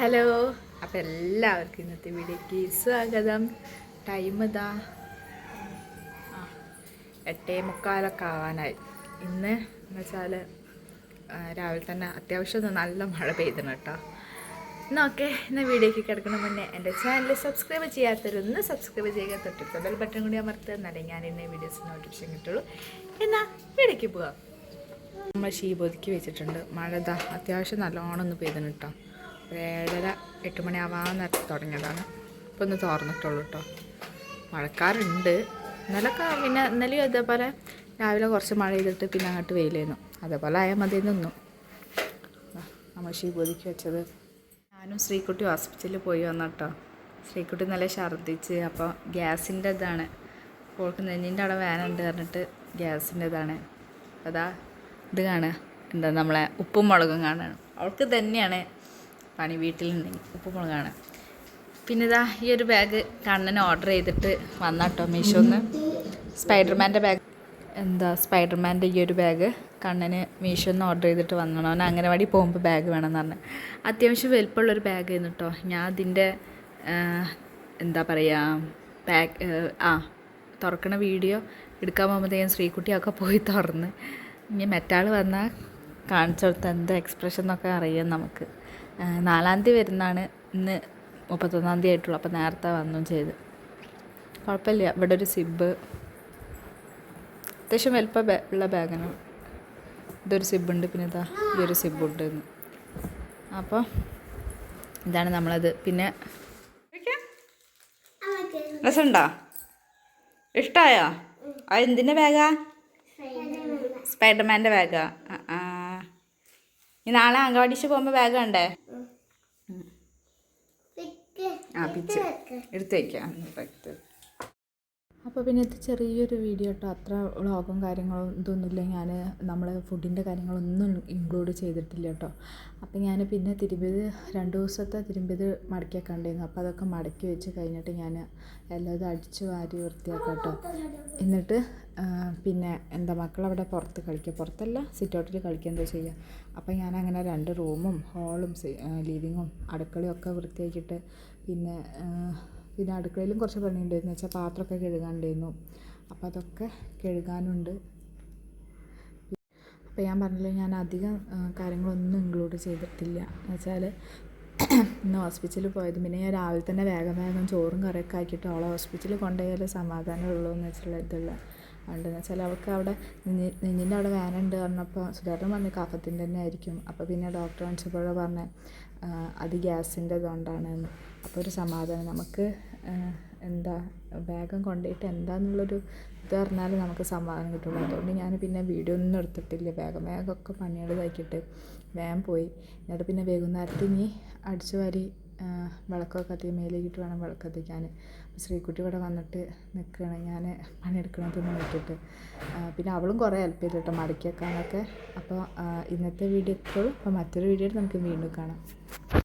Hello. അപ്പോൾ എല്ലാവർക്കും ഇന്നത്തെ വീഡിയോക്ക് സ്വാഗതം. ടൈം ഇതാ. എട്ടേ മുക്കാലൊക്കെ ആവാനായി. ഇന്ന് എന്ന് വെച്ചാൽ രാവിലെ തന്നെ അത്യാവശ്യം നല്ല മഴ പെയ്തിന് കേട്ടോ എന്നാൽ ഓക്കെ ഇന്ന് വീഡിയോക്ക് കിടക്കണ മുന്നേ എന്റെ ചാനൽ സബ്സ്ക്രൈബ് ചെയ്യാത്തവരൊന്ന് സബ്സ്ക്രൈബ് ചെയ്യുക. തൊട്ടിട്ട് ബെൽ ബട്ടൺ കൂടി അമർത്തുക. എന്നാലേ ഞാൻ ഇന്ന് വീഡിയോസ് നോട്ടിഫിക്കേഷൻ കിട്ടുള്ളൂ. എന്നാൽ വീഡിയോക്ക് പോവാം. നമ്മൾ ഷീബോധിക്ക് വെച്ചിട്ടുണ്ട്. മഴ ദാ അത്യാവശ്യം നല്ലോണം ഒന്ന് പെയ്തിന് കേട്ടോ ഏഴര എട്ട് മണിയാവാൻ നേരത്തെ തുടങ്ങിയതാണ്. ഇപ്പോൾ ഒന്ന് തോർന്നിട്ടുള്ളൂ കേട്ടോ മഴക്കാറുണ്ട്. ഇന്നലൊക്കെ പിന്നെ ഇന്നലെയും അതേപോലെ രാവിലെ കുറച്ച് മഴ ചെയ്തിട്ട് പിന്നെ അങ്ങോട്ട് വെയിലായിരുന്നു അതേപോലെ ആയാൽ മതി നിന്നു. നമ്മൾ ഷീബോധിക്ക് വെച്ചത്. ഞാനും ശ്രീക്കുട്ടി ഹോസ്പിറ്റലിൽ പോയി വന്നു കേട്ടോ ശ്രീക്കുട്ടി നല്ല ഛർദ്ദിച്ച് അപ്പോൾ ഗ്യാസിന്റെ ഇതാണ്. അവൾക്ക് നെഞ്ഞിന്റെ അവിടെ വേനുണ്ട് പറഞ്ഞിട്ട് ഗ്യാസിന്റെ ഇതാണ്. അതാ ഇത് കാണുക. എന്താ നമ്മളെ ഉപ്പും മുളകും കാണുകയാണ് അവൾക്ക് തന്നെയാണ്. പണി വീട്ടിലുണ്ടെങ്കിൽ ഉപ്പും ഉപ്പുമുളകാണ് പിന്നെ ഇതാ ഈ ഒരു ബാഗ് കണ്ണന് ഓർഡർ ചെയ്തിട്ട് വന്നാട്ടോ മീഷോന്ന്. സ്പൈഡർമാന്റെ ബാഗ് എന്താ സ്പൈഡർമാന്റെ ഈ ഒരു ബാഗ് കണ്ണന് മീഷോന്ന് ഓർഡർ ചെയ്തിട്ട് വന്നോ അവൻ അംഗനവാടി പോകുമ്പോൾ ബാഗ് വേണമെന്ന് പറഞ്ഞു. അത്യാവശ്യം വലുപ്പമുള്ളൊരു ബാഗ് ആയിരുന്നു കേട്ടോ ഞാൻ അതിന്റെ എന്താ പറയുക ബാഗ് ആ തുറക്കണ വീഡിയോ എടുക്കാൻ പോകുമ്പോഴത്തേക്കും ശ്രീകുട്ടിയൊക്കെ പോയി തുറന്ന്. ഇനി മറ്റാൾ വന്നാൽ കാണിച്ചു കൊടുത്ത എന്താ എക്സ്പ്രഷൻ എന്നൊക്കെ അറിയാം നമുക്ക്. നാലാം തീയതി വരുന്നതാണ് ഇന്ന് മുപ്പത്തൊന്നാം തീയതി ആയിട്ടുള്ളൂ. അപ്പോൾ നേരത്തെ വന്നും ചെയ്ത്. കുഴപ്പമില്ല. ഇവിടെ ഒരു സിബ്. അത്യാവശ്യം വലുപ്പം ബാ- ഉള്ള ബാഗാണ്. ഇതൊരു സിബുണ്ട്. പിന്നെ ഇതാ ഈ ഒരു സിബുണ്ട് എന്ന് അപ്പോൾ ഇതാണ് നമ്മളത്. പിന്നെ രസമുണ്ടോ? ഇഷ്ടമായോ അത് എന്തിന്റെ ബാഗാ? സ്പൈഡർമാന്റെ ബാഗാ? ഇനി നാളെ അങ്കവാടിച്ച് പോകുമ്പോൾ ബാഗ് വേണ്ടേ? ആ പിച്ച്. എടുത്ത് വയ്ക്കാം എടുത്ത് അപ്പോൾ പിന്നെ ഇത് ചെറിയൊരു വീഡിയോ കേട്ടോ അത്ര വ്ളോഗും കാര്യങ്ങളും ഇതൊന്നുമില്ല ഞാൻ നമ്മൾ ഫുഡിന്റെ കാര്യങ്ങളൊന്നും ഇൻക്ലൂഡ് ചെയ്തിട്ടില്ല കേട്ടോ അപ്പോൾ ഞാൻ പിന്നെ തിരുമ്പിയത് രണ്ട് ദിവസത്തെ തിരുമ്പിയത് മടക്കി ഉണ്ടായിരുന്നു അപ്പോൾ അതൊക്കെ മടക്കി വെച്ച് കഴിഞ്ഞിട്ട് ഞാൻ എല്ലാതും അടിച്ച് വാരി വൃത്തിയാക്കാം കേട്ടോ എന്നിട്ട് പിന്നെ എന്താ മക്കളവിടെ പുറത്ത് കളിക്കുക പുറത്തല്ല സിറ്റൗട്ടിൽ കളിക്കുക എന്താ ചെയ്യുക അപ്പോൾ ഞാൻ അങ്ങനെ രണ്ട് റൂമും ഹാളും ലിവിങ്ങും അടുക്കളയും ഒക്കെ വൃത്തിയാക്കിയിട്ട് പിന്നെ പിന്നെ അടുക്കളയിലും കുറച്ച് പണിയുണ്ടായിരുന്നു. വെച്ചാൽ പാത്രമൊക്കെ കഴുകാനുണ്ടായിരുന്നു. അപ്പോൾ അതൊക്കെ കഴുകാനുണ്ട്. അപ്പോൾ ഞാൻ പറഞ്ഞില്ല ഞാൻ അധികം കാര്യങ്ങളൊന്നും ഇൻക്ലൂഡ് ചെയ്തിട്ടില്ല. എന്ന് വെച്ചാൽ ഇന്ന് ഹോസ്പിറ്റലിൽ പോയത് പിന്നെ ഞാൻ രാവിലെ തന്നെ വേഗം വേഗം ചോറും കറിയൊക്കെ ആക്കിയിട്ട് അവളെ ഹോസ്പിറ്റലിൽ കൊണ്ടുപോയാലേ സമാധാനമുള്ളൂ എന്ന് വെച്ചിട്ടുള്ള ഇതുള്ള അതുകൊണ്ടെന്ന് വെച്ചാൽ അവൾക്ക് അവിടെ നെഞ്ഞി നെഞ്ഞിന്റെ അവിടെ വേനുണ്ട് പറഞ്ഞപ്പോൾ സുധാകരൻ പറഞ്ഞു കഫത്തിന്റെ തന്നെ ആയിരിക്കും. അപ്പോൾ പിന്നെ ഡോക്ടർ കാണിച്ചപ്പോഴേ പറഞ്ഞ അത് ഗ്യാസിന്റെ ഇതുകൊണ്ടാണ് അപ്പോൾ ഒരു സമാധാനം. നമുക്ക് എന്താ വേഗം കൊണ്ടുപോയിട്ട് എന്താണെന്നുള്ളൊരു ഇത് പറഞ്ഞാൽ നമുക്ക് സമാധാനം കിട്ടുള്ളൂ. അതുകൊണ്ട് ഞാൻ പിന്നെ വീഡിയോ ഒന്നും എടുത്തിട്ടില്ല. വേഗം വേഗമൊക്കെ പണികൾ ഇതാക്കിയിട്ട് വേഗം പോയി. എന്നിട്ട് പിന്നെ വൈകുന്നേരത്ത് ഇനി അടിച്ചു വാരി വിളക്കൊക്കെ കത്തി മേലേക്കിട്ട് വേണം വിളക്ക് കത്തിക്കാൻ ശ്രീകുട്ടി ഇവിടെ വന്നിട്ട് നിൽക്കുകയാണ് ഞാൻ പണിയെടുക്കണതൊന്നും ആ, പിന്നെ അവളും കുറേ ഹെൽപ്പ് ചെയ്തു മടക്കി വെക്കാനൊക്കെ അപ്പോൾ ഇന്നത്തെ വീഡിയോ ഇപ്പോൾ മറ്റൊരു വീഡിയോ നമുക്ക് വീണ്ടും കാണാം.